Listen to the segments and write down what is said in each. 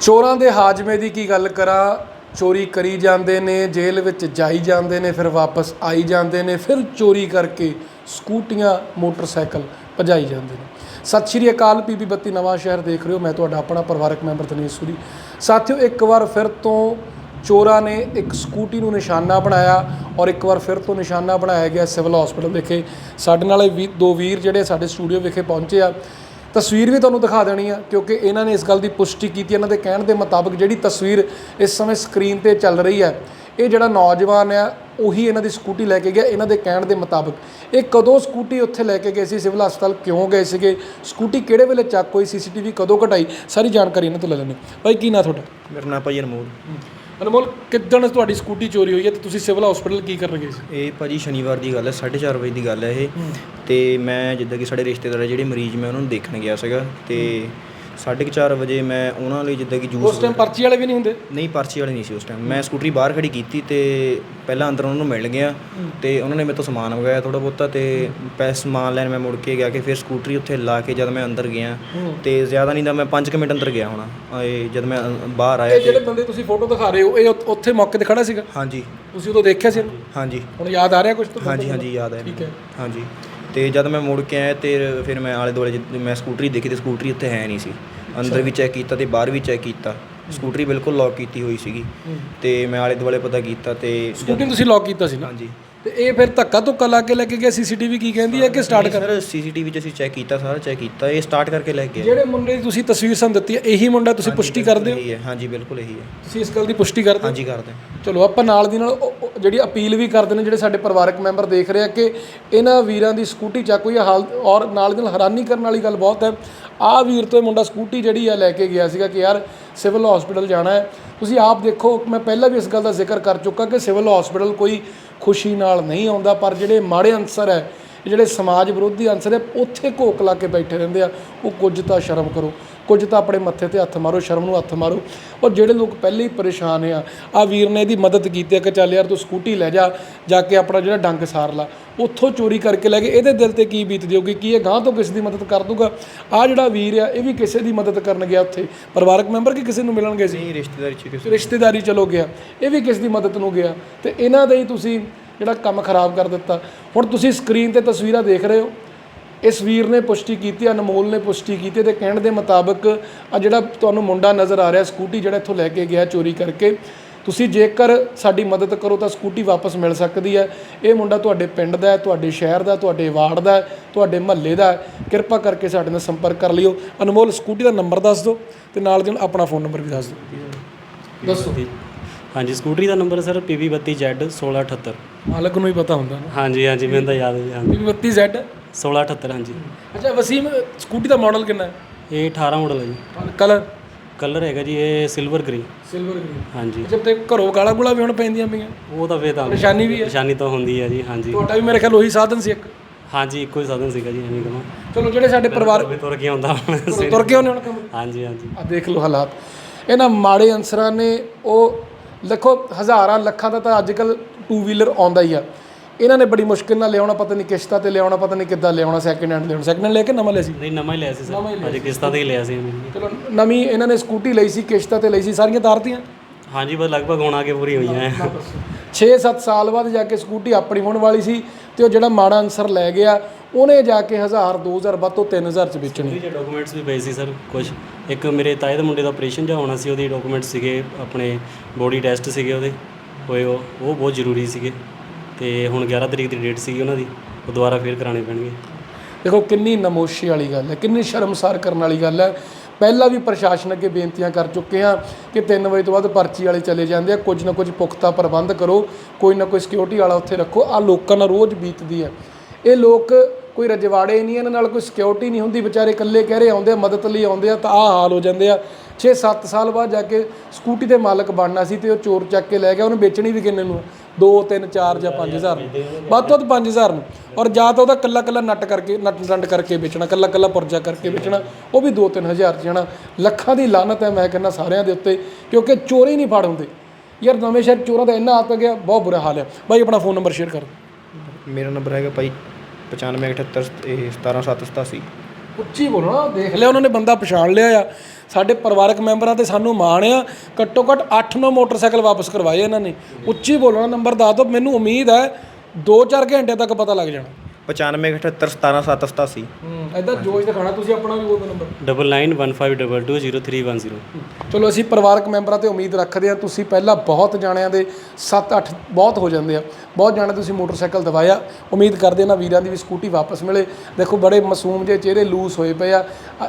ਚੋਰਾਂ ਦੇ ਹਾਜਮੇ ਦੀ ਕੀ ਗੱਲ ਕਰਾਂ? ਚੋਰੀ ਕਰੀ ਜਾਂਦੇ ਨੇ, ਜੇਲ੍ਹ ਵਿੱਚ ਜਾਈ ਜਾਂਦੇ ਨੇ, ਫਿਰ ਵਾਪਸ ਆਈ ਜਾਂਦੇ ਨੇ, ਫਿਰ ਚੋਰੀ ਕਰਕੇ ਸਕੂਟੀਆਂ, ਮੋਟਰਸਾਈਕਲ ਭਜਾਈ ਜਾਂਦੇ ਨੇ। ਸਤਿ ਸ਼੍ਰੀ ਅਕਾਲ, ਪੀਪੀ ਬੱਤੀ ਨਵਾਂ ਸ਼ਹਿਰ ਦੇਖ ਰਹੇ ਹੋ। ਮੈਂ ਤੁਹਾਡਾ ਆਪਣਾ ਪਰਿਵਾਰਕ ਮੈਂਬਰ ਤਨੇਸ਼ ਸੂਰੀ। ਸਾਥੀਓ, ਇੱਕ ਵਾਰ ਫਿਰ ਤੋਂ ਚੋਰਾਂ ਨੇ ਇੱਕ ਸਕੂਟੀ ਨੂੰ ਨਿਸ਼ਾਨਾ ਬਣਾਇਆ ਔਰ ਇੱਕ ਵਾਰ ਫਿਰ ਤੋਂ ਨਿਸ਼ਾਨਾ ਬਣਾਇਆ ਗਿਆ ਸਿਵਲ ਹਸਪੀਟਲ ਵਿਖੇ। ਸਾਡੇ ਨਾਲ ਵੀ, ਦੋ ਵੀਰ ਜਿਹੜੇ ਸਾਡੇ ਸਟੂਡੀਓ ਵਿਖੇ ਪਹੁੰਚੇ ਆ। ਤਸਵੀਰ ਵੀ ਤੁਹਾਨੂੰ ਦਿਖਾ ਦੇਣੀ ਆ, ਕਿਉਂਕਿ ਇਹਨਾਂ ਨੇ ਇਸ ਗੱਲ ਦੀ ਪੁਸ਼ਟੀ ਕੀਤੀ, ਇਹਨਾਂ ਦੇ ਕਹਿਣ ਦੇ ਮੁਤਾਬਕ ਜਿਹੜੀ ਤਸਵੀਰ ਇਸ ਸਮੇਂ ਸਕਰੀਨ ਤੇ ਚੱਲ ਰਹੀ ਹੈ ਇਹ ਜਿਹੜਾ ਨੌਜਵਾਨ ਆ, ਉਹੀ ਇਹਨਾਂ ਦੀ ਸਕੂਟੀ ਲੈ ਕੇ ਗਿਆ, ਇਹਨਾਂ ਦੇ ਕਹਿਣ ਦੇ ਮੁਤਾਬਕ। ਇਹ ਕਦੋਂ ਸਕੂਟੀ ਉੱਥੇ ਲੈ ਕੇ ਗਏ ਸੀ, ਸਿਵਲ ਹਸਪਤਾਲ ਕਿਉਂ ਗਏ ਸੀਗੇ? ਸਕੂਟੀ ਕਿਹੜੇ ਵੇਲੇ ਚੱਕ ਹੋਈ, ਸੀਸੀਟੀਵੀ ਕਦੋਂ ਕਢਾਈ? ਸਾਰੀ ਜਾਣਕਾਰੀ ਇਹਨਾਂ ਤੋਂ ਲੈ ਲੈਣੇ ਬਾਈ, ਕੀ ਨਾਂ ਤੁਹਾਡਾ? ਮੇਰਾ ਨਾਮ ਭਾਜੀ ਅਨਮੋਲ। ਅਨਮੋਲ ਕਿੱਦਣ ਤੁਹਾਡੀ ਸਕੂਟੀ ਚੋਰੀ ਹੋਈ ਹੈ ਤੇ ਤੁਸੀਂ ਸਿਵਲ ਹਸਪੀਟਲ ਕੀ ਕਰਨ ਗਏ ਸੀ? ਇਹ ਭਾਜੀ ਸ਼ਨੀਵਾਰ ਦੀ ਗੱਲ ਹੈ 4:30 ਵਜੇ ਦੀ ਗੱਲ ਹੈ ਇਹ। ਤੇ ਮੈਂ ਜਿੱਦਾਂ ਕਿ ਸਾਡੇ ਰਿਸ਼ਤੇਦਾਰ ਆ ਜਿਹੜੇ ਮਰੀਜ਼ ਮੈਂ ਉਹਨਾਂ ਨੂੰ ਦੇਖਣ ਗਿਆ ਸੀਗਾ। ਤੇ 4:30 ਵਜੇ ਮੈਂ ਉਹਨਾਂ ਲਈ ਜਿੱਦਾਂ ਕਿ ਉਸ ਜੂਸ ਟਾਈਮ ਪਰਚੀ ਵਾਲੇ ਵੀ ਨਹੀਂ ਹੁੰਦੇ? ਨਹੀਂ ਪਰਚੀ ਵਾਲੇ ਨਹੀਂ ਸੀ ਉਸ ਟਾਈਮ ਮੈਂ ਸਕੂਟਰੀ ਬਾਹਰ ਖੜੀ ਕੀਤੀ ਤੇ ਪਹਿਲਾਂ ਅੰਦਰ ਉਹਨਾਂ ਨੂੰ ਮਿਲ ਗਿਆ ਤੇ ਉਹਨਾਂ ਨੇ ਮੇਰੇ ਤੋਂ ਸਮਾਨ ਮੰਗਾਇਆ ਥੋੜਾ ਬਹੁਤਾ ਤੇ ਪੈਸੇ ਸਮਾਨ ਲੈਣ ਮੈਂ ਮੁੜ ਕੇ ਗਿਆ ਕਿ ਫਿਰ ਸਕੂਟਰੀ ਉੱਥੇ ਲਾ ਕੇ ਜਦ ਮੈਂ ਅੰਦਰ ਗਿਆ ਤੇ ਜ਼ਿਆਦਾ ਨਹੀਂ ਤਾਂ ਮੈਂ 5 ਮਿੰਟ ਅੰਦਰ ਗਿਆ ਹੋਣਾ। ਇਹ ਜਦ ਮੈਂ ਬਾਹਰ ਆਇਆ ਇਹ ਜਿਹੜੇ ਬੰਦੇ ਤੁਸੀਂ ਫੋਟੋ ਦਿਖਾ ਰਹੇ ਹੋ ਇਹ ਉੱਥ- ਮੌਕੇ ਤੇ ਖੜਾ ਸੀਗਾ? ਹਾਂਜੀ। ਤੁਸੀਂ ਉਦੋਂ ਦੇਖਿਆ ਸੀ? ਹਾਂਜੀ। ਹੁਣ ਯਾਦ ਆ ਰਿਹਾ ਕੁਝ ਤੋਂ? ਹਾਂਜੀ ਹਾਂਜੀ ਯਾਦ ਹੈ ਠੀਕ ਹੈ। ਹਾਂਜੀ। ਤੇ ਜਦ ਮੈਂ ਮੁੜ ਕੇ ਆਇਆ ਤੇ ਫਿਰ ਮੈਂ ਆਲੇ ਦੁਆਲੇ ਮੈਂ ਸਕੂਟਰੀ ਦੇਖੀ ਤੇ ਸਕੂਟਰੀ ਉੱਥੇ ਹੈ ਨਹੀਂ ਸੀ। ਅੰਦਰ ਵੀ ਚੈੱਕ ਕੀਤਾ ਤੇ ਬਾਹਰ ਵੀ ਚੈੱਕ ਕੀਤਾ। ਸਕੂਟਰੀ ਬਿਲਕੁਲ ਲੌਕ ਕੀਤੀ ਹੋਈ ਸੀਗੀ ਤੇ ਮੈਂ ਆਲੇ ਦੁਆਲੇ ਪਤਾ ਕੀਤਾ ਤੇ ਸਕੂਟੀ ਨੂੰ ਤੁਸੀਂ ਲੌਕ ਕੀਤਾ ਸੀ ਨਾ? ਹਾਂਜੀ। ਤੇ ਇਹ ਫਿਰ ਧੱਕਾ ਧੁੱਕਾ ਲਾ ਕੇ ਲੈ ਕੇ ਗਿਆ ਸੀਸੀਟੀਵੀ ਕੀ ਕਹਿੰਦੀ ਹੈ ਕਿ ਸਟਾਰਟ ਕਰ ਸਰ ਸੀਸੀਟੀਵੀ 'ਚ ਅਸੀਂ ਚੈੱਕ ਕੀਤਾ ਸਾਰਾ ਚੈੱਕ ਕੀਤਾ ਇਹ ਸਟਾਰਟ ਕਰਕੇ ਲੈ ਕੇ ਜਿਹੜੇ ਮੁੰਡੇ ਦੀ ਤੁਸੀਂ ਤਸਵੀਰ ਸਾਨੂੰ ਦਿੱਤੀ ਹੈ ਇਹੀ ਮੁੰਡਾ ਤੁਸੀਂ ਪੁਸ਼ਟੀ ਕਰਦੇ ਹੋ? ਇਹੀ ਹੈ ਹਾਂਜੀ ਬਿਲਕੁਲ ਇਹੀ ਹੈ। ਤੁਸੀਂ ਇਸ ਗੱਲ ਦੀ ਪੁਸ਼ਟੀ ਕਰਦੇ ਹੋ? ਹਾਂਜੀ ਕਰਦੇ ਹਾਂ। ਚਲੋ ਆਪਾਂ ਨਾਲ ਦੀ ਨਾਲ ਉਹ- ਉਹ ਜਿਹੜੀ ਅਪੀਲ ਵੀ ਕਰਦੇ ਨੇ ਜਿਹੜੇ ਸਾਡੇ ਪਰਿਵਾਰਕ ਮੈਂਬਰ ਦੇਖ ਰਹੇ ਆ ਕਿ ਇਹਨਾਂ ਵੀਰਾਂ ਦੀ ਸਕੂਟੀ ਚੱਕ ਹੋਈ ਹੈ ਹਾਲ ਔਰ ਨਾਲ ਦੀ ਨਾਲ ਹੈਰਾਨੀ ਕਰਨ ਵਾਲੀ ਗੱਲ ਬਹੁਤ ਹੈ। ਆਹ ਵੀਰ ਤੋਂ ਇਹ ਮੁੰਡਾ ਸਕੂਟੀ ਜਿਹੜੀ ਆ ਲੈ ਕੇ ਗਿਆ ਸੀਗਾ ਕਿ ਯਾਰ ਸਿਵਲ ਹਸਪੀਟਲ ਜਾਣਾ ਹੈ। ਤੁਸੀਂ ਆਪ ਦੇਖੋ, ਮੈਂ ਪਹਿਲਾਂ ਵੀ ਇਸ ਗੱਲ ਦਾ ਜ਼ਿਕਰ ਕਰ ਚੁੱਕਾ ਕਿ ਸਿਵਲ ਹਸਪੀਟਲ ਕੋਈ ਖੁਸ਼ੀ ਨਾਲ ਨਹੀਂ ਆਉਂਦਾ, ਪਰ ਜਿਹੜੇ ਮਾੜੇ ਅਨਸਰ ਹੈ, ਜਿਹੜੇ ਸਮਾਜ ਵਿਰੋਧੀ ਅਨਸਰ ਹੈ, ਉੱਥੇ ਘੋਕ ਲਾ ਕੇ ਬੈਠੇ ਰਹਿੰਦੇ ਆ, ਉਹ ਕੁਝ ਤਾਂ ਸ਼ਰਮ ਕਰੋ। ਕੁਝ ਤਾਂ ਆਪਣੇ ਮੱਥੇ ਤੇ ਹੱਥ ਮਾਰੋ ਸ਼ਰਮ ਨੂੰ ਹੱਥ ਮਾਰੋ। ਔਰ ਜਿਹੜੇ ਲੋਕ ਪਹਿਲੇ ਹੀ ਪਰੇਸ਼ਾਨ ਆ ਆ ਵੀਰ ਨੇ ਇਹਦੀ ਮਦਦ ਕੀਤੀ ਆ ਕਿ ਚੱਲ ਯਾਰ ਤੂੰ ਸਕੂਟੀ ਲੈ ਜਾ ਜਾ ਕੇ ਆਪਣਾ ਜਿਹੜਾ ਡੰਗ ਸਾਰ ਲਾ। ਉੱਥੋਂ ਚੋਰੀ ਕਰਕੇ ਲੈ ਗਏ। ਇਹਦੇ ਦਿਲ ਤੇ ਕੀ ਬੀਤਦੀ ਹੋਊਗੀ ਕੀ ਇਹ ਗਾਂ ਤੋਂ ਕਿਸੇ ਦੀ ਮਦਦ ਕਰ ਦੂਗਾ? ਆ ਜਿਹੜਾ ਵੀਰ ਆ ਇਹ ਵੀ ਕਿਸੇ ਦੀ ਮਦਦ ਕਰਨ ਗਿਆ ਉੱਥੇ। ਪਰਿਵਾਰਕ ਮੈਂਬਰ ਕਿ ਕਿਸੇ ਨੂੰ ਮਿਲਣ ਗਏ ਸੀ? ਨਹੀਂ ਰਿਸ਼ਤੇਦਾਰੀ 'ਚ ਕਿਸੇ ਰਿਸ਼ਤੇਦਾਰੀ ਚਲੋ ਗਿਆ। ਇਹ ਵੀ ਕਿਸ ਦੀ ਮਦਦ ਨੂੰ ਗਿਆ। ਤੇ ਇਹਨਾਂ ਦਾ ਹੀ ਤੁਸੀਂ ਜਿਹੜਾ ਕੰਮ ਖਰਾਬ ਕਰ ਦਿੱਤਾ। ਹੁਣ ਤੁਸੀਂ ਸਕਰੀਨ ਤੇ ਤਸਵੀਰਾਂ ਦੇਖ ਰਹੇ ਹੋ। ਇਸ ਵੀਰ ਨੇ ਪੁਸ਼ਟੀ ਕੀਤੀ ਅਨਮੋਲ ਨੇ ਪੁਸ਼ਟੀ ਕੀਤੀ ਤੇ ਕਹਿਣ ਦੇ ਮੁਤਾਬਕ ਆ ਜਿਹੜਾ ਤੁਹਾਨੂੰ ਮੁੰਡਾ ਨਜ਼ਰ ਆ ਰਿਹਾ ਸਕੂਟੀ ਜਿਹੜਾ ਇੱਥੋਂ ਲੈ ਕੇ ਗਿਆ ਚੋਰੀ ਕਰਕੇ ਤੁਸੀਂ ਜੇਕਰ ਸਾਡੀ ਮਦਦ ਕਰੋ ਤਾਂ ਸਕੂਟੀ ਵਾਪਸ ਮਿਲ ਸਕਦੀ ਹੈ। ਇਹ ਮੁੰਡਾ ਤੁਹਾਡੇ ਪਿੰਡ ਦਾ ਹੈ ਤੁਹਾਡੇ ਸ਼ਹਿਰ ਦਾ ਤੁਹਾਡੇ ਵਾਰਡ ਦਾ ਤੁਹਾਡੇ ਮਹੱਲੇ ਦਾ। ਕਿਰਪਾ ਕਰਕੇ ਸਾਡੇ ਨਾਲ ਸੰਪਰਕ ਕਰ ਲਿਓ। ਅਨਮੋਲ ਸਕੂਟੀ ਦਾ ਨੰਬਰ ਦੱਸ ਦਿਓ ਤੇ ਨਾਲ ਦੀ ਨਾਲ ਆਪਣਾ ਫੋਨ ਨੰਬਰ ਵੀ ਦੱਸ ਦਿਓ। ਦੱਸੋ। ਹਾਂਜੀ ਸਕੂਟਰੀ ਦਾ ਨੰਬਰ ਸਰ PV32Z 1678 ਮਾਲਕ ਨੂੰ ਹੀ ਪਤਾ ਹੁੰਦਾ ਹਾਂਜੀ ਹਾਂਜੀ ਮੈਨੂੰ ਤਾਂ ਯਾਦ ਹੈ ਜੀ, ਹਾਂਜੀ 32Z 1678 ਹਾਂਜੀ। ਅੱਛਾ ਵਸੀਮ ਸਕੂਟੀ ਦਾ ਮਾਡਲ ਕਿੰਨਾ ਹੈ? ਇਹ 18 ਮਾਡਲ ਹੈ ਜੀ। ਕਲਰ ਕਲਰ ਹੈਗਾ ਜੀ ਇਹ ਸਿਲਵਰ ਗ੍ਰੇ ਸਿਲਵਰ ਗ੍ਰੀਨ ਹਾਂਜੀ। ਜਦ ਤੇ ਘਰੋਂ ਗਾਲਾ ਗੁਲਾ ਵੀ ਹੁਣ ਪੈਂਦੀਆਂ ਪਈਆਂ? ਉਹ ਤਾਂ ਫੇਰ ਤਾਂ ਨਿਸ਼ਾਨੀ ਵੀ ਹੈ? ਨਿਸ਼ਾਨੀ ਤਾਂ ਹੁੰਦੀ ਹੈ ਜੀ ਹਾਂਜੀ। ਤੁਹਾਡਾ ਵੀ ਮੇਰੇ ਖਿਆਲ ਉਹੀ ਸਾਧਨ ਸੀ ਇੱਕ? ਹਾਂਜੀ ਇੱਕੋ ਹੀ ਸਾਧਨ ਸੀਗਾ ਜੀ ਐਵੇਂ ਕਮਾ ਚਲੋ ਜਿਹੜੇ ਸਾਡੇ ਪਰਿਵਾਰ ਵੀ ਤੁਰ ਕੇ ਆਉਂਦਾ ਹੁਣ। ਤੁਰ- ਤੁਰ ਕੇ ਆਉਂਦੇ ਹੁਣ ਕੰਮ। ਹਾਂਜੀ ਹਾਂਜੀ। ਆ ਦੇਖ ਲਓ ਹਾਲਾਤ। ਇਹਨਾਂ ਮਾੜੇ ਅਨਸਰਾਂ ਨੇ ਉਹ ਦੇਖੋ ਹਜ਼ਾਰਾਂ ਲੱਖਾਂ ਦਾ ਤਾਂ ਅੱਜ ਕੱਲ ਟੂ ਵੀਲਰ ਆਉਂਦਾ ਹੀ ਆ। ਇਹਨਾਂ ਨੇ ਬੜੀ ਮੁਸ਼ਕਿਲ ਨਾਲ ਲਿਆਉਣਾ ਪਤਾ ਨਹੀਂ ਕਿਸ਼ਤਾਂ ਤੇ ਲਿਆਉਣਾ ਪਤਾ ਨਹੀਂ ਕਿੱਦਾਂ ਲਿਆਉਣਾ ਸੈਕਿੰਡ ਹੈਂਡ ਲਿਆਉਣਾ। ਸੈਕਿੰਡ ਹੈਂਡ ਲੈ ਕੇ ਨਵਾਂ ਲਿਆ ਸੀ? ਨਹੀਂ ਨਵਾਂ ਹੀ ਲਿਆ ਸੀ ਸਰ। ਅਜੇ ਕਿਸ਼ਤਾਂ ਤੇ ਹੀ ਲਿਆ ਸੀ। ਚਲੋ ਨਵੀਂ ਇਹਨਾਂ ਨੇ ਸਕੂਟੀ ਲਈ ਸੀ ਕਿਸ਼ਤਾਂ ਤੇ ਲਈ ਸੀ ਸਾਰੀਆਂ ਤਾਰਤੀਆਂ? ਹਾਂਜੀ ਬਸ ਲਗਭਗ ਹੁਣ ਆ ਕੇ ਪੂਰੀ ਹੋਈਆਂ ਹੈ 6-7 ਸਾਲ ਬਾਅਦ ਜਾ ਕੇ ਸਕੂਟੀ ਆਪਣੀ ਹੋਣ ਵਾਲੀ ਸੀ ਤੇ ਉਹ ਜਿਹੜਾ ਮਾੜਾ ਅਨਸਰ ਲੈ ਗਿਆ ਉਹਨੇ ਜਾ ਕੇ 1000 2000 ਵੱਧ ਤੋਂ 3000 ਚ ਵੇਚਣੀ। ਉਹਦੇ ਡਾਕੂਮੈਂਟਸ ਵੀ ਪਏ ਸੀ ਸਰ ਕੁਝ ਇੱਕ ਮੇਰੇ ਤਾਏ ਦੇ ਮੁੰਡੇ ਦਾ ਆਪਰੇਸ਼ਨ ਜਿਹਾ ਹੋਣਾ ਸੀ ਉਹਦੇ ਡਾਕੂਮੈਂਟਸ ਸੀਗੇ ਆਪਣੇ ਬੋਡੀ ਟੈਸਟ ਸੀਗੇ ਉਹਦੇ। ਹੋਏ ਉਹ ਬਹੁਤ ਜ਼ਰੂਰੀ ਸੀਗੇ। ਤੇ ਹੁਣ 11 ਤਰੀਕ ਦੀ ਡੇਟ ਸੀਗੀ ਉਹਨਾਂ ਦੀ, ਉਹ ਦੁਬਾਰਾ ਫੇਰ ਕਰਾਣੇ ਪੈਣਗੇ। ਦੇਖੋ, ਕਿੰਨੀ ਨਮੋਸ਼ੀ ਵਾਲੀ ਗੱਲ ਹੈ, ਕਿੰਨੀ ਸ਼ਰਮਸਾਰ ਕਰਨ ਵਾਲੀ ਗੱਲ ਹੈ। ਪਹਿਲਾਂ ਵੀ ਪ੍ਰਸ਼ਾਸਨ ਅੱਗੇ ਬੇਨਤੀਆਂ ਕਰ ਚੁੱਕੇ ਹਾਂ ਕਿ 3 ਵਜੇ ਤੋਂ ਬਾਅਦ ਪਰਚੀ ਵਾਲੇ ਚਲੇ ਜਾਂਦੇ ਆ, ਕੁਝ ਨਾ ਕੁਝ ਪੁਖਤਾ ਪ੍ਰਬੰਧ ਕਰੋ, ਕੋਈ ਨਾ ਕੋਈ ਸਿਕਿਉਰਿਟੀ ਵਾਲਾ ਉੱਥੇ ਰੱਖੋ। ਆ ਲੋਕਾਂ ਨਾਲ ਰੋਜ਼ ਬੀਤਦੀ ਹੈ। ਇਹ ਲੋਕ ਕੋਈ ਰਜਵਾੜੇ ਨਹੀਂ ਇਹਨਾਂ ਨਾਲ ਕੋਈ ਸਿਕਿਉਰਿਟੀ ਨਹੀਂ ਹੁੰਦੀ, ਵਿਚਾਰੇ ਇਕੱਲੇ ਕਹਿ ਰਹੇ ਆਉਂਦੇ ਆ, ਮਦਦ ਲਈ ਆਉਂਦੇ ਆ, ਤਾਂ ਆਹ ਹਾਲ ਹੋ ਜਾਂਦੇ ਆ। 6-7 ਸਾਲ ਬਾਅਦ ਜਾ ਕੇ ਸਕੂਟੀ ਦੇ ਮਾਲਕ ਬਣਨਾ ਸੀ ਤੇ ਉਹ ਚੋਰ ਚੱਕ ਕੇ ਲੈ ਗਿਆ, ਉਹਨੂੰ ਵੇਚਣੀ ਵੀ ਕਿੰਨੇ ਨੂੰ 2 3 4 ਜਾਂ 5000 ਨੂੰ। ਵੱਧ ਤੋਂ ਵੱਧ 5000 ਨੂੰ। ਔਰ ਜਾਂ ਤਾਂ ਉਹਦਾ ਕੱਲਾ ਕੱਲਾ ਨੱਟ ਕਰਕੇ ਨੱਟ ਡੰਡ ਕਰਕੇ ਵੇਚਣਾ ਕੱਲਾ ਕੱਲਾ ਪੁਰਜਾ ਕਰਕੇ ਵੇਚਣਾ ਉਹ ਵੀ 2 3000 ਚ ਜਾਣਾ। ਲੱਖਾਂ ਦੀ ਲਾਨਤ ਹੈ ਮੈਂ ਕਹਿੰਦਾ ਸਾਰਿਆਂ ਦੇ ਉੱਤੇ ਕਿਉਂਕਿ ਚੋਰੀ ਨਹੀਂ ਫੜ ਹੁੰਦੇ। ਯਾਰ ਨਵੇਂ ਸ਼ਹਿਰ ਚੋਰਾਂ ਦਾ ਇੰਨਾ ਆਤ ਗਿਆ ਬਹੁਤ ਬੁਰਾ ਹਾਲ ਹੈ। ਬਾਈ ਆਪਣਾ ਫੋਨ ਨੰਬਰ ਸ਼ੇਅਰ ਕਰ ਮੇਰਾ ਨੰਬਰ ਹੈਗਾ ਭਾਈ 9578 ਇਹ 17787 ਉੱਚੀ ਬੋਲਣਾ ਦੇਖ ਲਿਆ ਉਹਨਾਂ ਨੇ ਬੰਦਾ ਪਛਾਣ ਲਿਆ ਆ। ਸਾਡੇ ਪਰਿਵਾਰਕ ਮੈਂਬਰਾਂ ਤੇ ਸਾਨੂੰ ਮਾਣ ਆ, ਘੱਟੋ ਘੱਟ 8-9 ਮੋਟਰਸਾਈਕਲ ਵਾਪਸ ਕਰਵਾਏ ਇਹਨਾਂ ਨੇ। ਉੱਚੀ ਬੋਲਣਾ, ਨੰਬਰ ਦੱਸ ਦਿਓ, ਮੈਨੂੰ ਉਮੀਦ ਹੈ 2-4 ਘੰਟੇ ਤੱਕ ਪਤਾ ਲੱਗ ਜਾਣਾ। 95 78 17 787 ਹੂੰ ਐਦਾਂ ਜੋਸ਼ ਦਿਖਾਣਾ ਤੁਸੀਂ ਆਪਣਾ ਵੀ ਬੋਲ number double nine one five double two zero three one zero ਚਲੋ ਅਸੀਂ ਪਰਿਵਾਰਕ ਮੈਂਬਰਾਂ ਤੇ ਉਮੀਦ ਰੱਖਦੇ ਹਾਂ ਤੁਸੀਂ ਪਹਿਲਾਂ ਬਹੁਤ ਜਾਣਿਆਂ ਦੇ 7-8 ਬਹੁਤ ਹੋ ਜਾਂਦੇ ਆ। ਬਹੁਤ ਜਾਣੇ ਤੁਸੀਂ ਮੋਟਰਸਾਈਕਲ ਦਵਾਇਆ। ਉਮੀਦ ਕਰਦੇ ਨਾ ਵੀਰਾਂ ਦੀ ਵੀ ਸਕੂਟੀ ਵਾਪਸ ਮਿਲੇ। ਦੇਖੋ ਬੜੇ ਮਾਸੂਮ ਜਿਹੇ ਚਿਹਰੇ ਲੂਸ ਹੋਏ ਪਏ ਆ।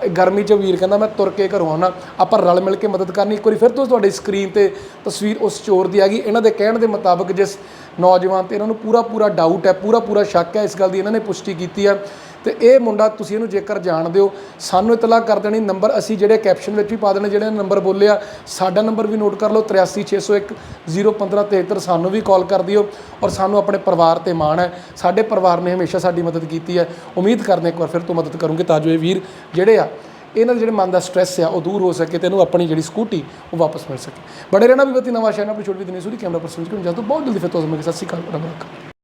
ਅ, ਗਰਮੀ 'ਚ ਵੀਰ ਕਹਿੰਦਾ ਮੈਂ ਤੁਰ ਕੇ ਘਰੋਂ ਆਉਣਾ। ਆਪਾਂ ਰਲ ਮਿਲ ਕੇ ਮਦਦ ਕਰਨੀ। ਇੱਕ ਵਾਰੀ ਫਿਰ ਤੋਂ ਤੁਹਾਡੀ ਸਕਰੀਨ ਤੇ ਤਸਵੀਰ ਉਸ ਚੋਰ ਦੀ ਆ ਗਈ। ਇਹਨਾਂ ਦੇ ਕਹਿਣ ਦੇ ਮੁਤਾਬਕ ਜਿਸ ਨੌਜਵਾਨ ਤੇ ਇਹਨਾਂ ਨੂੰ ਪੂਰਾ ਪੂਰਾ ਡਾਊਟ ਹੈ, ਪੂਰਾ ਪੂਰਾ ਸ਼ੱਕ ਹੈ ਇਸ ਗੱਲ ਦੀ ਇਹਨਾਂ ਨੇ ਪੁਸ਼ਟੀ ਕੀਤੀ ਹੈ। ਤੇ ਇਹ ਮੁੰਡਾ ਤੁਸੀਂ ਇਹਨੂੰ ਜੇਕਰ ਜਾਣਦੇ ਹੋ, ਸਾਨੂੰ ਇਤਲਾਹ ਕਰ ਦੇਣੀ ਨੰਬਰ ਅਸੀਂ ਜਿਹੜੇ ਕੈਪਸ਼ਨ ਵਿੱਚ ਵੀ ਪਾ ਦੇਣੇ, ਜਿਹੜੇ ਨੰਬਰ ਬੋਲਿਆ ਸਾਡਾ ਨੰਬਰ ਵੀ ਨੋਟ ਕਰ ਲਓ 83601 01573 ਸਾਨੂੰ ਵੀ ਕਾਲ ਕਰ ਦਿਓ ਔਰ ਸਾਨੂੰ ਆਪਣੇ ਪਰਿਵਾਰ ਤੇ ਮਾਣ ਹੈ। ਸਾਡੇ ਪਰਿਵਾਰ ਨੇ ਹਮੇਸ਼ਾ ਸਾਡੀ ਮਦਦ ਕੀਤੀ ਹੈ। ਉਮੀਦ ਕਰਦੇ ਇੱਕ ਵਾਰ ਫਿਰ ਤੋਂ ਮਦਦ ਕਰੂੰਗੇ ਤਾਂ ਜੋ ਇਹ ਵੀਰ ਜਿਹੜੇ ਆ ਇਹਨਾਂ ਦੇ ਜਿਹੜੇ ਮਨ ਦਾ ਸਟ੍ਰੈਸ ਆ, ਉਹ ਦੂਰ ਹੋ ਸਕੇ ਤੇ ਇਹਨੂੰ ਆਪਣੀ ਜਿਹੜੀ ਸਕੂਟੀ ਉਹ ਵਾਪਸ ਮਿਲ ਸਕੇ। ਬੜੇ ਰਹਿਣਾ ਵੀ ਬਤੀ ਨਵਾਂ ਸ਼ਹਿਰ ਆਪਣੀ ਛੋਟੀ ਵੀ ਦਿਨੀ ਸੂਰੀ, ਕੈਮਰਾ ਪਰਸਨ ਜੀ ਨੂੰ ਜਦੋਂ ਬਹੁਤ ਜਲਦੀ ਫਿਰ ਤੋਂ ਮਿਲਾਂਗੇ ਸਤਿ ਸ਼੍ਰੀ ਅਕਾਲ ਰੱਬ